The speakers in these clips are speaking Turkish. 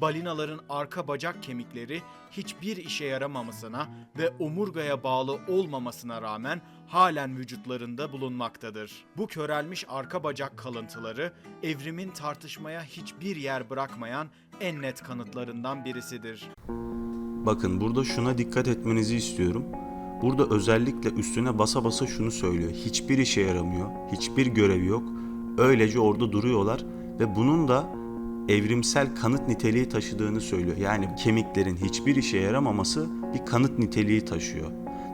balinaların arka bacak kemikleri hiçbir işe yaramamasına ve omurgaya bağlı olmamasına rağmen halen vücutlarında bulunmaktadır. Bu körelmiş arka bacak kalıntıları evrimin tartışmaya hiçbir yer bırakmayan en net kanıtlarından birisidir. Bakın burada şuna dikkat etmenizi istiyorum. Burada özellikle üstüne basa basa şunu söylüyor. Hiçbir işe yaramıyor, hiçbir görevi yok. Öylece orada duruyorlar ve bunun da evrimsel kanıt niteliği taşıdığını söylüyor. Yani kemiklerin hiçbir işe yaramaması bir kanıt niteliği taşıyor.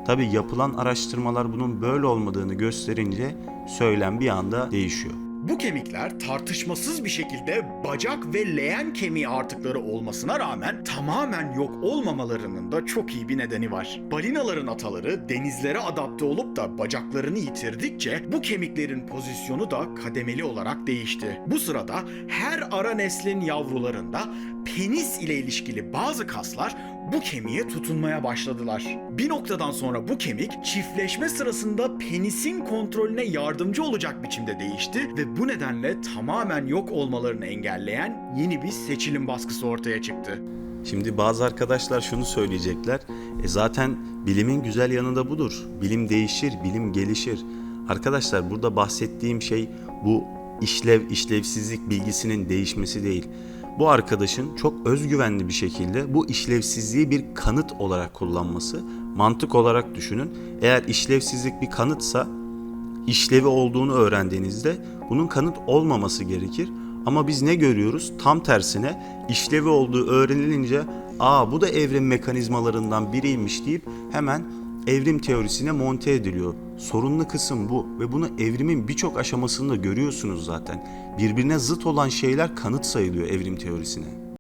Tabi yapılan araştırmalar bunun böyle olmadığını gösterince söylem bir anda değişiyor. Bu kemikler tartışmasız bir şekilde bacak ve leğen kemiği artıkları olmasına rağmen tamamen yok olmamalarının da çok iyi bir nedeni var. Balinaların ataları denizlere adapte olup da bacaklarını yitirdikçe bu kemiklerin pozisyonu da kademeli olarak değişti. Bu sırada her ara neslin yavrularında penis ile ilişkili bazı kaslar bu kemiğe tutunmaya başladılar. Bir noktadan sonra bu kemik çiftleşme sırasında penisin kontrolüne yardımcı olacak biçimde değişti ve bu nedenle tamamen yok olmalarını engelleyen yeni bir seçilim baskısı ortaya çıktı. Şimdi bazı arkadaşlar şunu söyleyecekler. E zaten bilimin güzel yanı da budur. Bilim değişir, bilim gelişir. Arkadaşlar burada bahsettiğim şey bu işlev işlevsizlik bilgisinin değişmesi değil. Bu arkadaşın çok özgüvenli bir şekilde bu işlevsizliği bir kanıt olarak kullanması. Mantık olarak düşünün. Eğer işlevsizlik bir kanıtsa işlevi olduğunu öğrendiğinizde bunun kanıt olmaması gerekir. Ama biz ne görüyoruz? Tam tersine işlevi olduğu öğrenilince aa bu da evrim mekanizmalarından biriymiş deyip hemen evrim teorisine monte ediliyor. Sorunlu kısım bu ve bunu evrimin birçok aşamasında görüyorsunuz zaten. Birbirine zıt olan şeyler kanıt sayılıyor evrim teorisine.